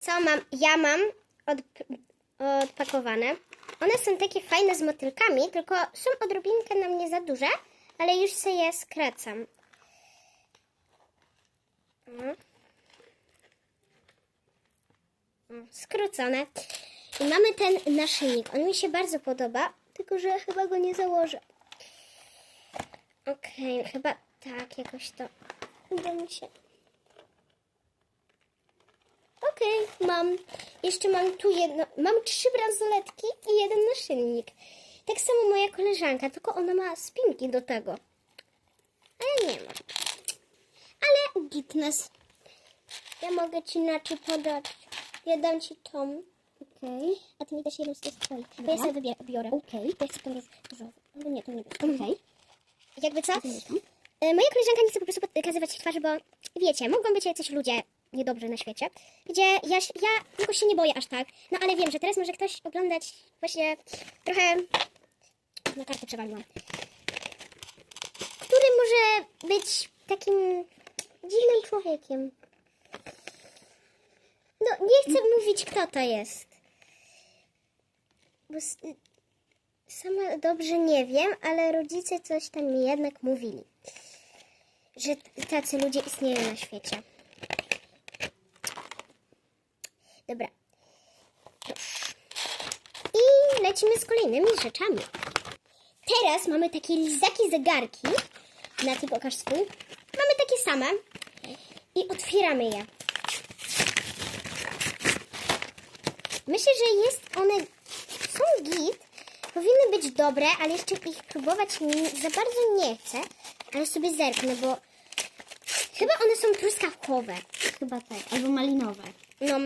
Co mam? Ja mam od, odpakowane. One są takie fajne z motylkami, tylko są odrobinkę na mnie za duże, ale już sobie je skracam. Skrócone. I mamy ten naszyjnik. On mi się bardzo podoba, tylko że chyba go nie założę. Okej, chyba tak, jakoś to uda mi się. Okej, mam. Jeszcze mam tu jedno. Mam trzy bransoletki i jeden naszyjnik. Tak samo moja koleżanka, tylko ona ma spinki do tego. A ja nie mam. Ale gitness. Ja mogę ci inaczej podać. Ja dam ci tą. Okej. A ty mi dasz jedną z tych twoich. Bo ja sobie biorę. Okej. Ja chcę tą roz-. Albo nie, to nie. Okej. Jakby co? E, Moja koleżanka nie chce po prostu pokazywać twarzy, bo wiecie, mogą być jacyś ludzie niedobrzy na świecie, gdzie ja, ja jakoś się nie boję aż tak, no ale wiem, że teraz może ktoś oglądać właśnie trochę na kartę przewaliłam, który może być takim dziwnym człowiekiem. No, nie chcę mówić, kto to jest. Bo Sama dobrze nie wiem, ale rodzice coś tam mi jednak mówili, że tacy ludzie istnieją na świecie. Dobra. I lecimy z kolejnymi rzeczami. Teraz mamy takie lizaki zegarki. Na ty pokaż swój. Mamy takie same. I otwieramy je. Myślę, że jest one są git, powinny być dobre, ale jeszcze ich próbować za bardzo nie chcę, ale sobie zerknę, bo chyba one są truskawkowe. Chyba tak. Albo malinowe. No.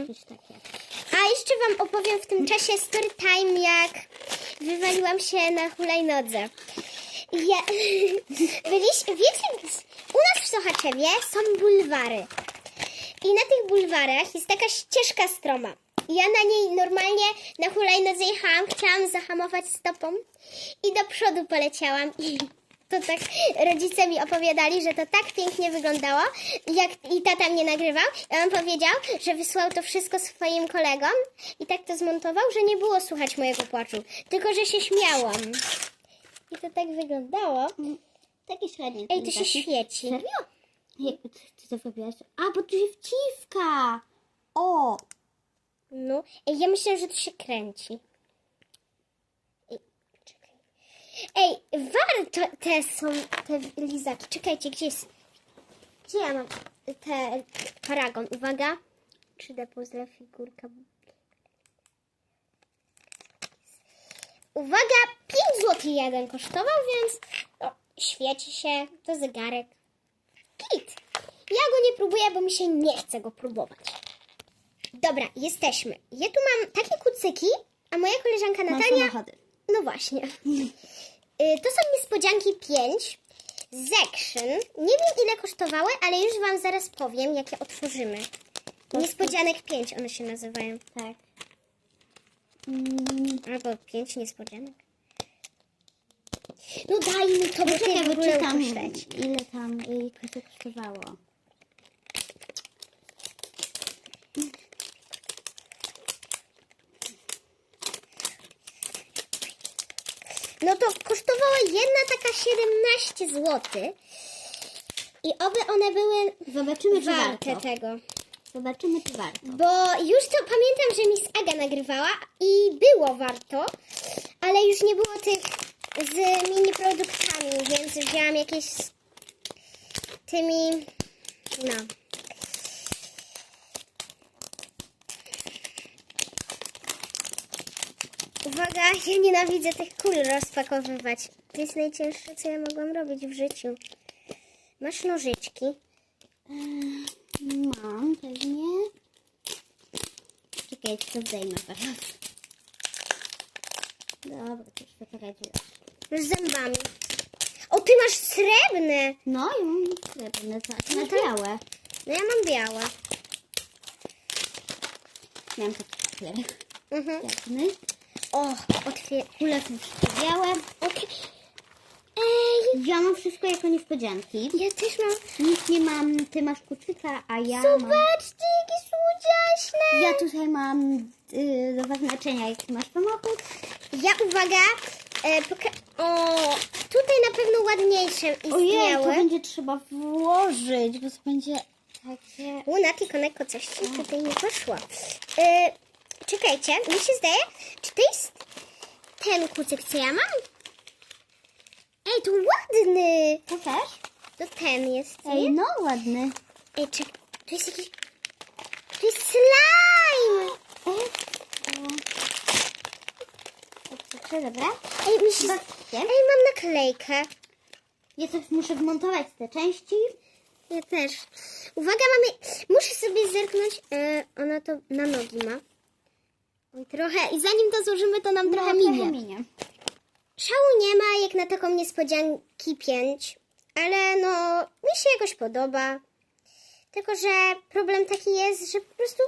A jeszcze wam opowiem w tym czasie story time, jak wywaliłam się na hulajnodze. Ja, wiecie, u nas w Sochaczewie są bulwary. I na tych bulwarach jest taka ścieżka stroma. Ja na niej normalnie na hulajnodze jechałam, chciałam zahamować stopą i do przodu poleciałam i to tak rodzice mi opowiadali, że to tak pięknie wyglądało jak i tata mnie nagrywał. I on powiedział, że wysłał to wszystko swoim kolegom i tak to zmontował, że nie było słychać mojego płaczu, tylko że się śmiałam. I to tak wyglądało. Takie średnie. Ej, to się Taki- świeci. Serio? Jak ty, to wybierasz? A, bo tu się wciska. O! No, Ej, ja myślę, że to się kręci. Ej, czekaj. Ej, warto te są te lizaki. Czekajcie, gdzie jest? Gdzie ja mam te paragon? Uwaga. 3D puzzle, figurka. Uwaga, 5 zł jeden kosztował, więc no, świeci się, to zegarek. Kit. Ja go nie próbuję, bo mi się nie chce go próbować. Dobra, jesteśmy. Ja tu mam takie kucyki, a moja koleżanka Natalia... No właśnie. Y, To są niespodzianki 5 z Action. Nie wiem ile kosztowały, ale już Wam zaraz powiem, jakie otworzymy. Niespodzianek 5 one się nazywają. Tak. Mm, Albo 5 niespodzianek. No daj mi to, bo ty w ogóle ile tam to kosztowało. No to kosztowała jedna taka 17 zł. I oby one były Zobaczymy, czy warte warto. tego. Zobaczymy, czy warto. Bo już to pamiętam, że Miss Aga nagrywała i było warto, ale już nie było tych z mini produktami, więc wzięłam jakieś z tymi, no. Uwaga, ja nienawidzę tych kul rozpakowywać. To jest najcięższe, co ja mogłam robić w życiu. Masz nożyczki. Mam pewnie. Czekaj, to zdejmę teraz. Dobra, to już poradziłeś. Z zębami. O, ty masz srebrne! No i mam srebrne. Na No to- białe. No ja mam białe. Miałam taki kler. Mhm. Jasny. O, otwier... Kule są wszystkie białe. Okej. Ej, Ja mam wszystko jako niespodzianki. ja też mam... Nic nie mam, ty masz kucyka, a ja mam... Zobaczcie, jakie słodziaśne! Ja tutaj mam y, do zaznaczenia, jaki masz samochód. Ja uwaga, e, o, tutaj na pewno ładniejsze Ojej, to istniały. będzie trzeba włożyć, bo to będzie takie... Łuna, tylko lekko coś ci tutaj nie poszło. E, czekajcie, mi się zdaje, czy to jest ten kucyk, co ja mam? Ej, to ładny! To też? To ten jest, Ej, nie? no ładny. Ej, czekaj, to jest jakiś... To jest slime! Dobrze, dobra. Ej, mi się... Chyba Ej, mam naklejkę. Ja coś muszę wmontować te części. Ja też. Uwaga, mamy. Muszę sobie zerknąć. E, ona to na nogi ma. Oj, trochę. I zanim to złożymy, to nam trochę No, minie. minie. Szału nie ma jak na taką niespodzianki 5, ale no, mi się jakoś podoba. Tylko, że problem taki jest, że po prostu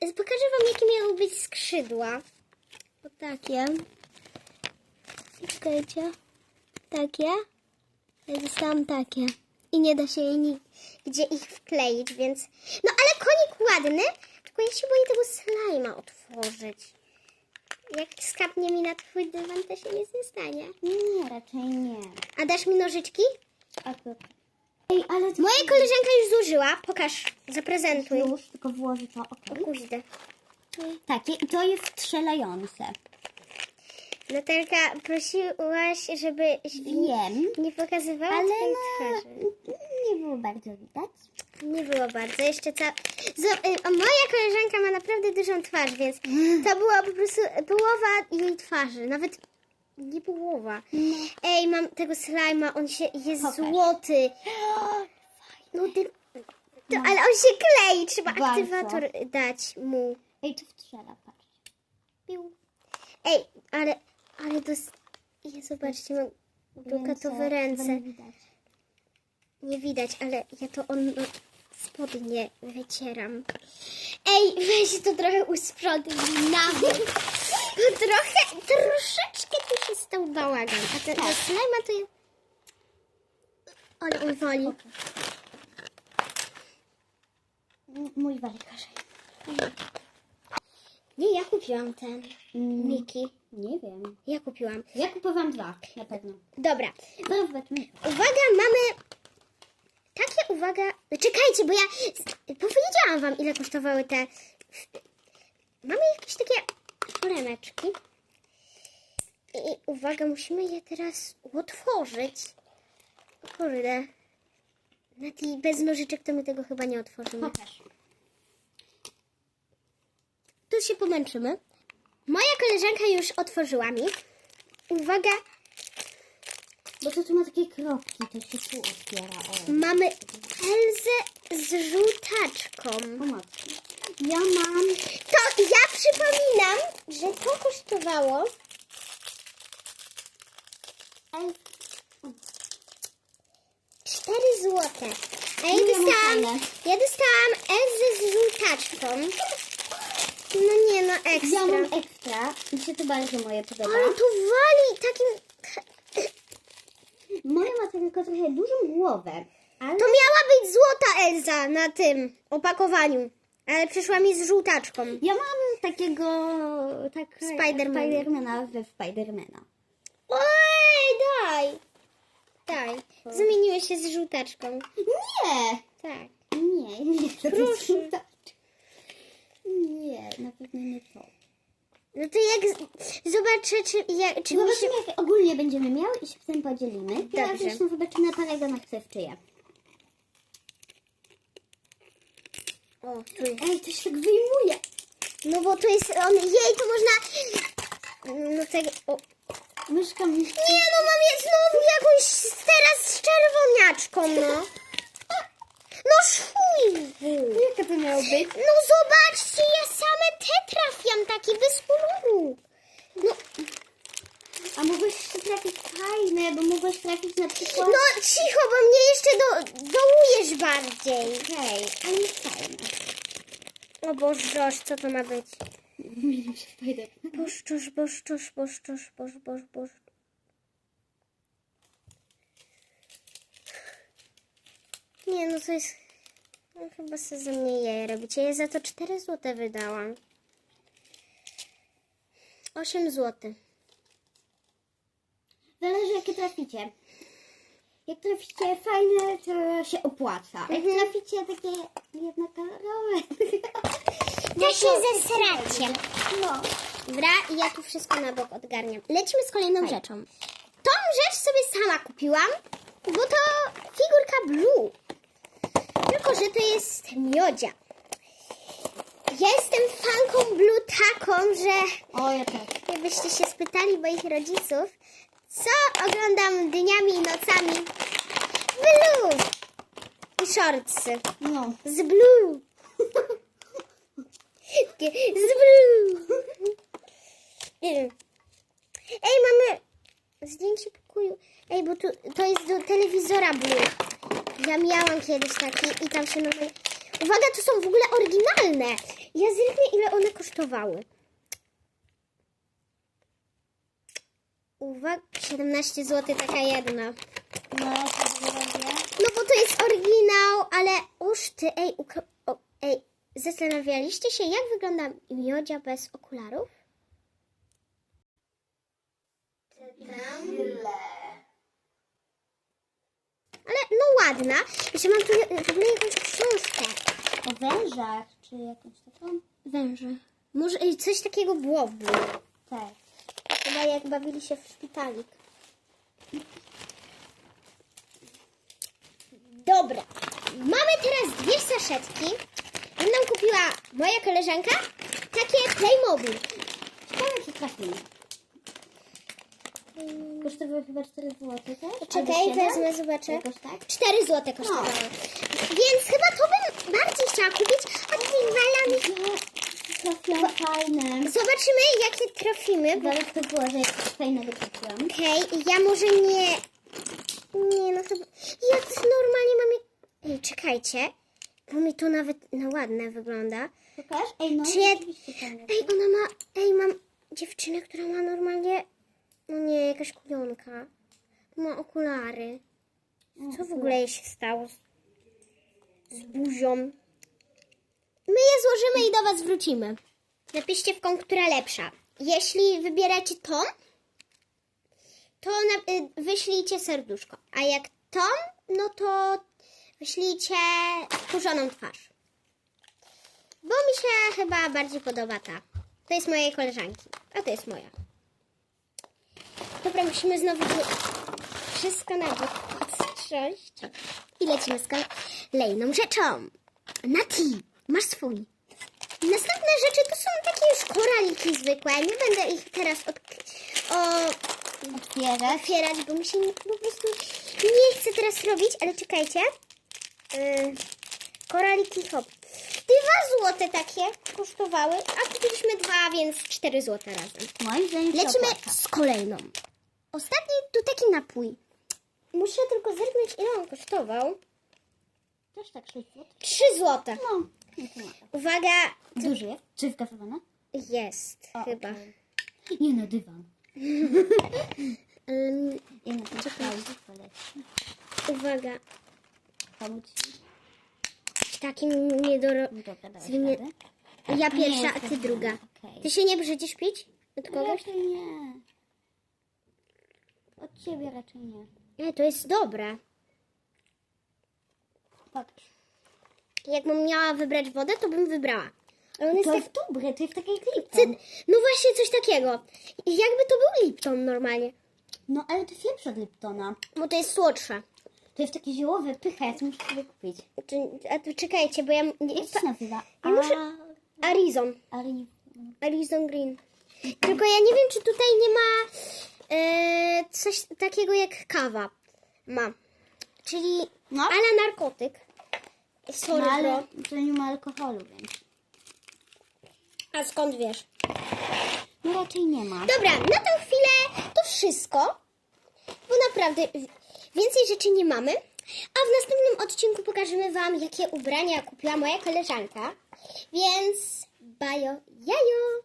pokażę wam, jakie miały być skrzydła. O takie. Czekajcie. Takie. Ja dostałam takie. I nie da się jej nigdzie ich wkleić, więc... No ale konik ładny, tylko ja się boję tego slajma otworzyć. Jak skapnie mi na twój dywan, to się nic nie stanie. Nie, raczej nie. A dasz mi nożyczki? Ej, ale to Moja koleżanka już zużyła. Pokaż, zaprezentuj. już tylko włożę to, O okej. kuźdę. Takie, i to jest strzelające. Natalka, prosiłaś, żebyś Wiem, nie pokazywała ale twojej no, twarzy. nie było bardzo widać. Nie było bardzo. Jeszcze ca... Zo- y, moja koleżanka ma naprawdę dużą twarz, więc to była po prostu połowa jej twarzy. Nawet nie połowa. Ej, mam tego slajma, on się jest Pokaż. złoty. No ty... To, ale on się klei, trzeba Bardzo. aktywator dać mu. Ej, to strzela, patrz. Ej, ale, ale to... s- Ja zobaczcie, mam brokatowe Ręce, nie widać. Ale ja to on spodnie wycieram. Ej, weź to trochę usprzątnij nawet. Bo trochę, troszeczkę tu się stał bałagan. A ten tak. slajma to ja... Ale on woli. Mój wali gorzej. Nie, ja kupiłam ten. Mm, Miki. Nie wiem. Ja kupiłam. Ja kupowałam dwa, na pewno. Dobra. Uwaga, mamy... Uwaga... Czekajcie, bo ja powiedziałam wam, ile kosztowały te... Mamy jakieś takie foremeczki. I uwaga, musimy je teraz otworzyć. O kurde. Nati, bez nożyczek to my tego chyba nie otworzymy. Pokaż. Tu się pomęczymy. Moja koleżanka już otworzyła mi. Uwaga, Bo to tu ma takie kropki, to się tu otwiera. O, mamy Elzę z żółtaczką. pomocne. Ja mam... To ja przypominam, że to kosztowało Ej, 4 złote. A ja dostałam, ja dostałam Elzę z żółtaczką. No nie, no ekstra. ja mam ekstra. Mi się to bardzo moje podoba. Ale tu wali takim... Moja ma tylko trochę dużą głowę. Ale To miała być złota Elza na tym opakowaniu. Ale przyszła mi z żółtaczką. ja mam takiego... Tak, Spidermana. Spidermana we Spidermana. Oj, daj. Daj. Zamieniłeś się z żółtaczką. Nie! Tak. Nie, nie. Proszę. Nie, na pewno nie to. No to jak... z- Zobaczę, czy, jak, czy mi się... Zobaczymy, ogólnie będziemy miały i się potem podzielimy. Dobrze. zresztą zobaczymy na paragonach, co jest czyje. O, tu jest. Ej, to się tak wyjmuje. No bo tu jest on, jej to można... No tak, o. Myszka mi... Nie no, mam je znowu jakąś teraz z czerwoniaczką, no. No szujwu. Jaka to miało być? No zobaczcie, ja same te trafiam, takie bez koloru. No, A mogłeś jeszcze trafić fajne, bo mogłeś trafić na przykład... no cicho, bo mnie jeszcze do, dołujesz bardziej. Okej, ale jest fajne. O Boże, co to ma być? Zmienił się bożczusz, boż, boż, Nie, no to jest... No, chyba sobie ze mnie je robicie. Ja za to 4 zł wydałam. 8 zł. Zależy jakie traficie. Jak traficie fajne, to się opłaca. Jak Mhm. traficie takie jednokolorowe, To się zesracie. no. Dobra, i ja tu wszystko na bok odgarniam. Lecimy z kolejną rzeczą. Tą rzecz sobie sama kupiłam, bo to figurka Blue. Tylko, że to jest miodzia. Ja jestem fanką Blue taką, że O, ja też. jakbyście się spytali moich rodziców, co oglądam dniami i nocami? Blue! I shortsy. No. Z Blue! Z Blue! Ej, mamy zdjęcie pokoju. Ej, bo tu, to jest do telewizora Blue. Ja miałam kiedyś taki i tam się normalnie... Uwaga, to są w ogóle oryginalne. Ja zerknę, ile one kosztowały. Uwaga, 17 zł taka jedna. No, ja też robię. No bo to jest oryginał, ale uż ty, ej, o, ej, zastanawialiście się, jak wygląda miodzia bez okularów? Ale no ładna. Jeszcze mam tu w ogóle jakąś książkę. O wężach, czy jakąś taką? Węże. Może coś takiego było w Blue. Tak. Chyba jak bawili się w szpitalik. Dobra. Mamy teraz dwie saszetki. Jedną kupiła moja koleżanka. Takie Playmobil. Ciekawe, czy trafimy. Kosztowały chyba 4 zł, tak? Czekaj, wezmę, zobaczę. Jakoś tak? 4 zł kosztowały. Więc chyba to bym bardziej chciała kupić. A ty walami. Trafią fajne. Zobaczymy, jakie trafimy. Bo... Zaraz to było, że jakieś fajnego kupiłam. Okej, ja może nie. Nie, no chyba. Ja to normalnie mam. Ej, czekajcie. Bo mi to nawet na ładne wygląda. Pokaż? Ej, no Czy ja-. Ej, ona ma. Ej, mam dziewczynę, która ma normalnie. No nie, jakaś kujonka. Ma okulary. Co w ogóle jej się stało z, z buzią? My je złożymy i do Was wrócimy. Napiszcie w kom, która lepsza. Jeśli wybieracie tą, to na, y, wyślijcie serduszko. A jak tą, no to wyślijcie kurzoną twarz. Bo mi się chyba bardziej podoba ta. To jest mojej koleżanki, a to jest moja. Dobra, musimy znowu wszystko na bok odstrząść. I lecimy z kolejną rzeczą. Nati, masz swój. Następne rzeczy to są takie już koraliki zwykłe. Nie będę ich teraz od... o, Otwierać. otwierać, bo mi się nie- po prostu nie chcę teraz robić, ale czekajcie. Yy, koraliki hop. Dwa złote takie kosztowały, a kupiliśmy dwa, więc cztery złote razem. Moim zdaniem Lecimy z kolejną. Ostatni tu taki napój. Muszę tylko zerknąć, ile on kosztował. Też tak 6 zł? Trzy złote. No, nie to mało. Uwaga, Duży jest? Czy wkasowana? jest O, chyba. okej. Nie no, dywan. Ym, Ja na poleci. uwaga, Pomóc ci? takim niedoro... Dobra, dałeś Zwinie- radę? Ja pierwsza, a ty druga. okej. Ty się nie brzydzisz pić? Od kogoś? Raczej nie. Od ciebie raczej nie. Nie, to jest dobre. Pokaż. Jakbym miała wybrać wodę, to bym wybrała. Ale on jest To tak... jest dobre, to jest takie jak. Lipton. No właśnie, coś takiego. I Jakby to był Lipton normalnie. No ale to jest lepsze od Liptona. Bo to jest słodsze. To jest takie ziołowe, pycha, ja to muszę sobie kupić. Czy- A tu czekajcie, bo ja... Nie, Jak to się nazywa? Ja muszę- Arizon. Ari... Arizon Green. Tylko ja nie wiem, czy tutaj nie ma e, coś takiego jak kawa. Ma. Czyli No. ale narkotyk. Sorry, No bro. ale to nie ma alkoholu, więc... A skąd wiesz? No raczej nie ma. Dobra, na tę chwilę to wszystko. Bo naprawdę więcej rzeczy nie mamy. A w następnym odcinku pokażemy Wam, jakie ubrania kupiła moja koleżanka. Więc bajo, jajo!